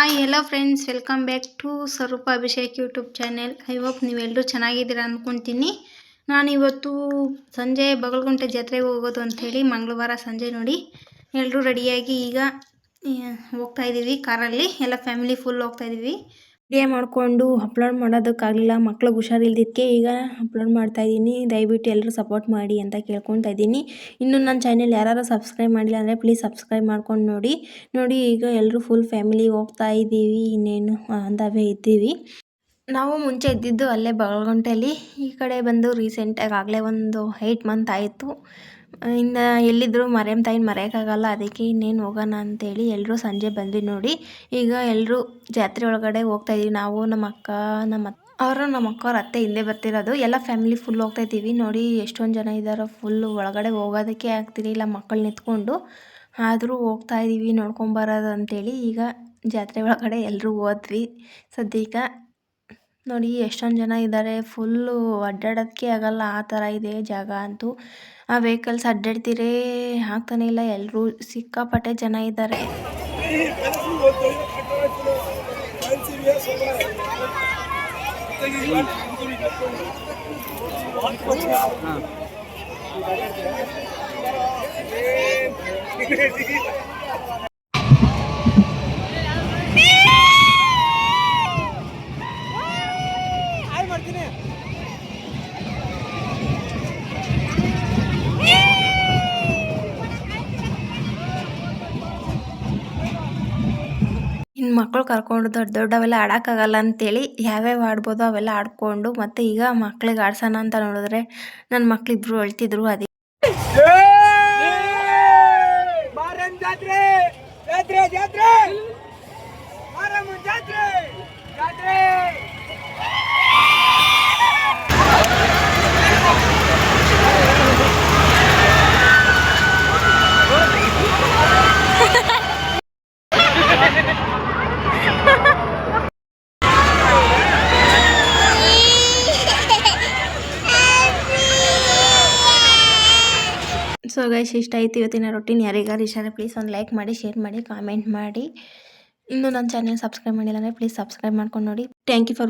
Hi ಎಲ್ಲ friends welcome back to Swaroopa Abhishek YouTube channel I hope ನೀವೆಲ್ಲರೂ ಚೆನ್ನಾಗಿದ್ದೀರಾ ಅಂದ್ಕೊತೀನಿ ನಾನಿವತ್ತು ಸಂಜೆ ಬಗಲ್ಗುಂಟೆ ಜಾತ್ರೆಗೆ ಹೋಗೋದು ಅಂಥೇಳಿ ಮಂಗಳವಾರ ಸಂಜೆ ನೋಡಿ. ಎಲ್ಲರೂ ರೆಡಿಯಾಗಿ ಈಗ ಹೋಗ್ತಾ ಇದ್ದೀವಿ ಕಾರಲ್ಲಿ. ಎಲ್ಲ ಫ್ಯಾಮಿಲಿ ಫುಲ್ ಹೋಗ್ತಾ ಇದ್ದೀವಿ. ವಿಡಿಯೋ ಮಾಡಿಕೊಂಡು ಅಪ್ಲೋಡ್ ಮಾಡೋದಕ್ಕಾಗಲಿಲ್ಲ. ಮಕ್ಳಿಗೆ ಹುಷಾರಿಲ್ದಿದ್ದಕ್ಕೆ ಈಗ ಅಪ್ಲೋಡ್ ಮಾಡ್ತಾ ಇದ್ದೀನಿ. ದಯವಿಟ್ಟು ಎಲ್ಲರೂ ಸಪೋರ್ಟ್ ಮಾಡಿ ಅಂತ ಕೇಳ್ಕೊತಾ ಇದ್ದೀನಿ. ಇನ್ನು ನನ್ನ ಚಾನೆಲ್ ಯಾರು ಸಬ್ಸ್ಕ್ರೈಬ್ ಮಾಡಿಲ್ಲ ಅಂದರೆ ಪ್ಲೀಸ್ ಸಬ್ಸ್ಕ್ರೈಬ್ ಮಾಡ್ಕೊಂಡು ನೋಡಿ. ನೋಡಿ ಈಗ ಎಲ್ಲರೂ ಫುಲ್ ಫ್ಯಾಮಿಲಿ ಹೋಗ್ತಾ ಇದ್ದೀವಿ. ಇನ್ನೇನು ಅಂದವೇ ಇದ್ದೀವಿ. ನಾವು ಮುಂಚೆ ಇದ್ದಿದ್ದು ಅಲ್ಲೇ ಬಾಗಲಗುಂಟೆಯಲ್ಲಿ ಈ ಕಡೆ ಬಂದು ರೀಸೆಂಟಾಗಿ ಆಗಲೇ ಒಂದು ಏಯ್ಟ್ ಮಂತ್ ಆಯಿತು. ಇನ್ನು ಎಲ್ಲಿದ್ದರೂ ಮರೆಯಮ್ ತಾಯಿನ ಮರೆಯೋಕ್ಕಾಗಲ್ಲ ಅದಕ್ಕೆ ಇನ್ನೇನು ಹೋಗೋಣ ಅಂತೇಳಿ ಎಲ್ಲರೂ ಸಂಜೆ ಬಂದ್ವಿ ನೋಡಿ. ಈಗ ಎಲ್ಲರೂ ಜಾತ್ರೆ ಒಳಗಡೆ ಹೋಗ್ತಾ ಇದೀವಿ. ನಾವು ನಮ್ಮ ಅಕ್ಕ, ನಮ್ಮ ಅವರು ನಮ್ಮ ಅಕ್ಕವ್ರ ಅತ್ತೆ ಹಿಂದೆ ಬರ್ತಿರೋದು. ಎಲ್ಲ ಫ್ಯಾಮಿಲಿ ಫುಲ್ ಹೋಗ್ತಾ ಇದ್ದೀವಿ. ನೋಡಿ ಎಷ್ಟೊಂದು ಜನ ಇದ್ದಾರೋ ಫುಲ್ಲು ಒಳಗಡೆ ಹೋಗೋದಕ್ಕೆ ಆಗ್ತಿರಲಿಲ್ಲ ಮಕ್ಕಳು ನಿಂತ್ಕೊಂಡು ಆದರೂ ಹೋಗ್ತಾ ಇದ್ದೀವಿ ನೋಡ್ಕೊಂಬರೋದು ಅಂತೇಳಿ ಈಗ ಜಾತ್ರೆ ಒಳಗಡೆ ಎಲ್ಲರೂ ಹೋದ್ವಿ. ಸದ್ಯಕ್ಕೆ ನೋಡಿ ಎಷ್ಟೊಂದು ಜನ ಇದ್ದಾರೆ ಫುಲ್ಲು ಅಡ್ಡಾಡೋದಕ್ಕೆ ಆಗಲ್ಲ. ಆ ಥರ ಇದೆ ಜಾಗ ಅಂತೂ. ಆ ವೆಹಿಕಲ್ಸ್ ಅಡ್ಡಾಡ್ತಿರೇ ಆಗ್ತಾನೆ ಇಲ್ಲ. ಎಲ್ಲರೂ ಸಿಕ್ಕಾಪಟ್ಟೆ ಜನ ಇದ್ದಾರೆ ಮಕ್ಕಳು ಕರ್ಕೊಂಡು ದೊಡ್ಡ ದೊಡ್ಡವೆಲ್ಲ ಆಡೋಕ್ಕಾಗಲ್ಲ ಅಂತೇಳಿ ಯಾವ್ಯಾವ ಆಡ್ಬೋದು ಅವೆಲ್ಲ ಆಡ್ಕೊಂಡು ಮತ್ತು ಈಗ ಮಕ್ಳಿಗೆ ಆಡ್ಸೋಣ ಅಂತ ನೋಡಿದ್ರೆ ನನ್ನ ಮಕ್ಳಿಬ್ರು ಅಳ್ತಿದ್ರು ಅದಕ್ಕೆ ಸೊ ಗೈಸ್ ಇಷ್ಟ ಆಯ್ತು ಇವತ್ತಿನ ರೊಟ್ಟಿನ ಯಾರಿಗಾರು ಇಷ್ಟ ಪ್ಲೀಸ್ ಒಂದು ಲೈಕ್ ಮಾಡಿ ಶೇರ್ ಮಾಡಿ ಕಾಮೆಂಟ್ ಮಾಡಿ. ಇನ್ನು ನನ್ನ ಚಾನೆಲ್ ಸಬ್ಸ್ಕ್ರೈಬ್ ಮಾಡಿಲ್ಲ ಅಂದರೆ ಪ್ಲೀಸ್ ಸಬ್ಸ್ಕ್ರೈಬ್ ಮಾಡ್ಕೊಂಡು ನೋಡಿ. Thank you for